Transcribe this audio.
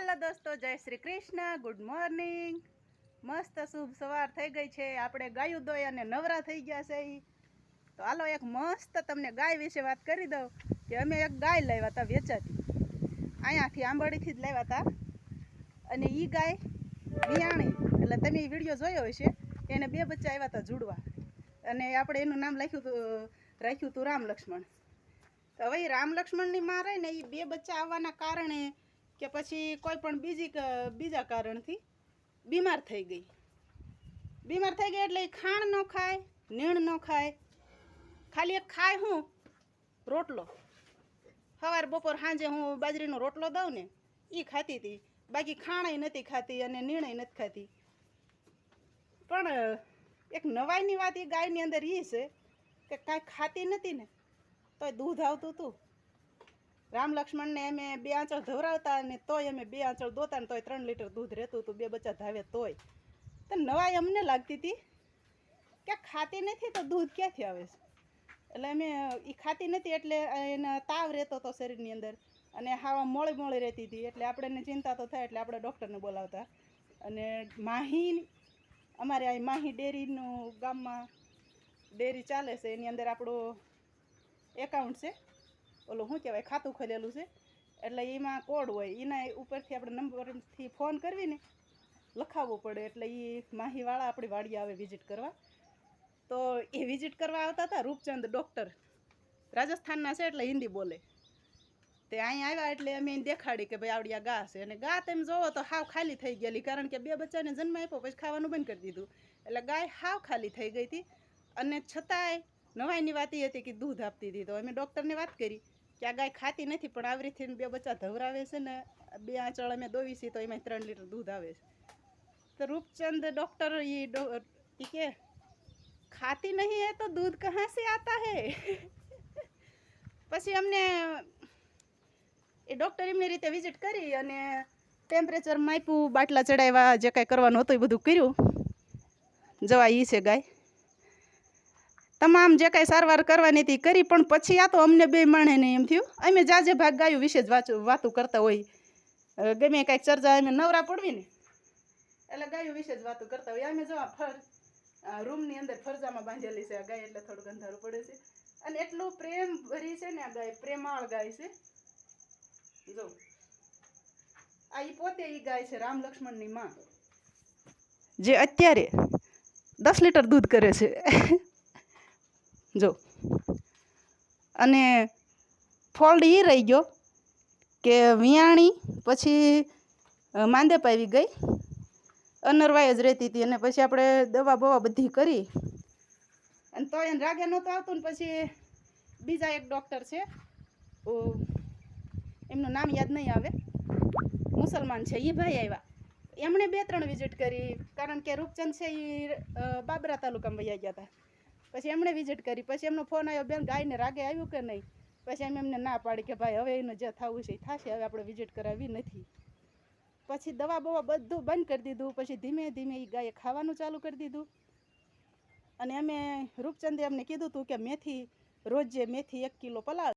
હાલો દોસ્તો, જય Shri Krishna, good morning. મસ્ત શુભ સવાર થઈ ગઈ છે. આપણે ગાયું દોય અને નવરા થઈ ગયા છે તો હાલો એક મસ્ત તમને ગાય વિશે વાત કરી દઉં, કે અમે એક ગાય લાવ્યા હતા વેચાતી. અહીંયાથી આંબાડીથી જ લાવ્યા હતા. અને એ ગાય વિયાણી, એટલે તમે વીડિયો જોયો હશે એને બે બચ્ચા આવ્યા હતા જુડવા. અને આપણે એનું નામ લખ્યું હતું રાખ્યું હતું રામ લક્ષ્મણ તો હવે રામ લક્ષ્મણની માં રહે ને એ બે બચ્ચા આવવાના કારણે કે પછી કોઈ પણ બીજી બીજા કારણથી બીમાર થઈ ગઈ. બીમાર થઈ ગઈ એટલે ખાણ ન ખાય, નીણ ન ખાય. ખાલી એક ખાય હું, રોટલો. સવાર બપોર સાંજે હું બાજરીનો રોટલો દઉં ને એ ખાતી હતી. બાકી ખાણાય નથી ખાતી અને નીણય નથી ખાતી. પણ એક નવાઈની વાત એ ગાયની અંદર એ છે કે કાંઈ ખાતી નથી ને, તોય દૂધ આવતું હતું રામ લક્ષ્મણને અમે બે આંચળ ધવરાવતા અને તોય અમે બે આંચળ દોતા ને તોય ત્રણ લીટર દૂધ રહેતું હતું, બે બચ્ચા ધાવે તોય. તો નવાઈ અમને લાગતી હતી કે ખાતી નથી તો દૂધ ક્યાંથી આવે છે? એટલે અમે એ ખાતી નથી એટલે એના તાવ રહેતો હતો શરીરની અંદર અને હાવા મોળી મોળી રહેતી હતી. એટલે આપણે એને ચિંતા તો થાય એટલે આપણે ડૉક્ટરને બોલાવતા. અને માહી, અમારે અહીં માહી ડેરીનું ગામમાં ડેરી ચાલે છે. એની અંદર આપણું એકાઉન્ટ છે. ઓલું શું કહેવાય, ખાતું ખોલેલું છે. એટલે એમાં કોડ હોય, એના ઉપરથી આપણે નંબરથી ફોન કરવીને લખાવવો પડે. એટલે એ માહીવાળા આપણી વાડી આવે વિઝિટ કરવા. તો એ વિઝિટ કરવા આવતા હતા રૂપચંદ ડૉક્ટર રાજસ્થાનના છે એટલે હિન્દી બોલે. તે અહીં આવ્યા એટલે અમે એને દેખાડી કે ભાઈ આવડી આ ગા છે. અને ગા તેમ જોવો તો હાવ ખાલી થઈ ગયેલી, કારણ કે બે બચ્ચાને જન્મ આપ્યો, પછી ખાવાનું બંધ કરી દીધું. એટલે ગાય હાવ ખાલી થઈ ગઈ હતી. અને છતાંય નવાઈની વાત એ હતી કે દૂધ આપતી હતી. તો અમે ડૉક્ટરને વાત કરી. કે આ ગાય ખાતી નથી, પણ આવી રીતે બે બચ્ચા ધવરાવે છે ને, બે આંચળ અમે દોવી છીએ તો એમાં ત્રણ લીટર દૂધ આવે છે. તો રૂપચંદ ડૉક્ટર એ કે, ખાતી નહીં હે તો દૂધ કહાંસે આતા હે? પછી અમને, એ ડૉક્ટર એમની રીતે વિઝિટ કરી અને ટેમ્પરેચર માપ્યું, બાટલા ચડાવ્યા જે કાંઈ કરવાનું હતું એ બધું કર્યું. જવા એ છે ગાય. તમામ જે કાંઈ સારવાર કરવાની હતી કરી, પણ પછી આ તો અમને બે માણે નહીં એમ થયું. અમે જાજે ભાગ ગાયું વિશે જ વાતો કરતા હોય. ગમે કાંઈક ચર્ચા, અમે નવરા પડવી ને. એટલે ગાયું વિશે જ વાતું કરતા હોય. અમે જો આ ફર રૂમની અંદર ફરજામાં બાંધેલી છે આ ગાય, એટલે થોડુંક અંધારું પડે છે. અને એટલું પ્રેમ ભરી છે ને આ ગાય, પ્રેમાળ ગાય છે. જો. આ ઈ પોતે ઈ ગાય છે, રામ લક્ષ્મણની માં. જે અત્યારે દસ લીટર દૂધ કરે છે. જો. અને ફોલ્ડ એ રહી ગયો કે વિયાણી પછી અ, માંદે પાવી ગઈ અનરવાય જ રહેતી હતી અને પછી આપણે દવા બવા બધી કરી. અને તો એને રાગે નહોતું આવતું ને પછી બીજા એક ડૉક્ટર છે એમનું નામ યાદ નહીં આવે મુસલમાન છે એ ભાઈ આવ્યા એમણે બે ત્રણ વિઝિટ કરી કારણ કે રૂપચંદ છે એ બાબરા તાલુકામાં વૈયા ગયા હતા. પછી એમણે વિઝિટ કરી. પછી એમનો ફોન આવ્યો બેન, ગાયને રાગે આવ્યું કે નહીં? પછી એમ એમને ના પાડી કે, ભાઈ, હવે એનું જે થવું છે એ થશે, હવે આપણે વિઝિટ કરાવી નથી. પછી દવા બવા બધું બંધ કરી દીધું. પછી ધીમે ધીમે એ ગાયે ખાવાનું ચાલુ કરી દીધું. અને અમે રૂપચંદે અમને કીધું હતું કે મેથી, રોજે મેથી એક કિલો પલાળ.